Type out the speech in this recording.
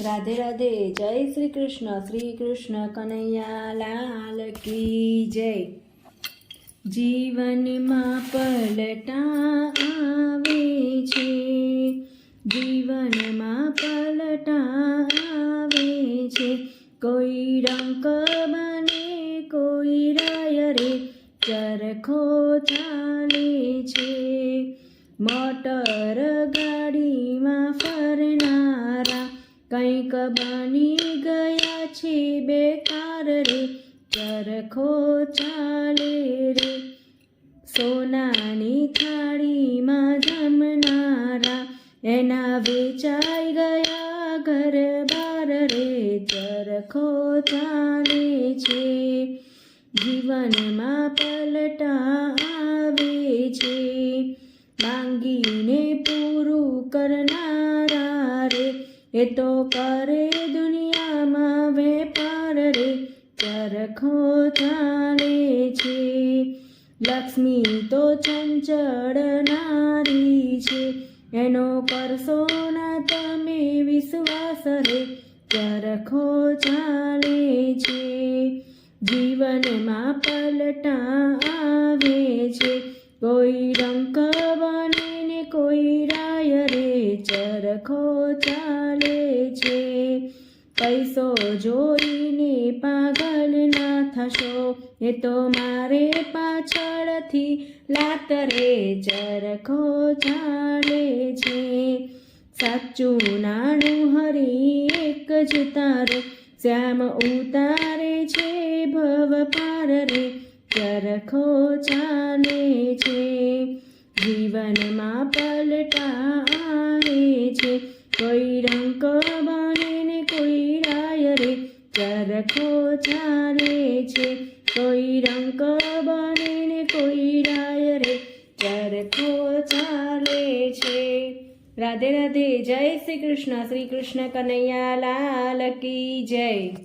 રાધે રાધે, જય શ્રી કૃષ્ણ શ્રી કૃષ્ણ કનૈયા, લાલ કી જય. જીવનમાં પલટા આવે છે, જીવનમાં પલટા આવે છે. કોઈ રંક બને, કોઈ રાય રે, ચરખો ચાલે છે. મોટર ગાડીમાં ફરનારા કંઈક બની ગયા છે બેકાર રે, ચરખો ચાલે રે. સોનાની થાળીમાં જમનારા, એના વેચાઈ ગયા ઘર બાર રે, ચરખો ચાલે છે. જીવનમાં પલટા આવે છે, માંગીને પૂરું કરનારા એ તો કરે દુનિયામાં વેપાર રે, ચરખો ચાલે છે. લક્ષ્મી તો ચંચળ નારી છે. એનો કરશો ના તમે વિશ્વાસ રે, ચરખો ચાલે છે. જીવનમાં પલટા આવે છે. કોઈ રંગ બને ને કોઈ ચરખો ચાલે છે. પૈસો જોઈને પાગલ ના થશો. એ તો મારે પાછળથી લાતરે ચરખો ચાલે છે. સાચું નાણું હરી એક જ તારો. શ્યામ ઉતારે છે ભવ પાર રે. ચરખો ચાલે છે. જીવનમાં પલટા છે, કોઈ રંક બને ને કોઈ રાય રે, ચરખો ચાલે છે. કોઈ રંક બને ને કોઈ રાય રે, ચરખો ચાલે છે. રાધે રાધે, જય શ્રી કૃષ્ણ. શ્રી કૃષ્ણ કનૈયા લાલ કી જય.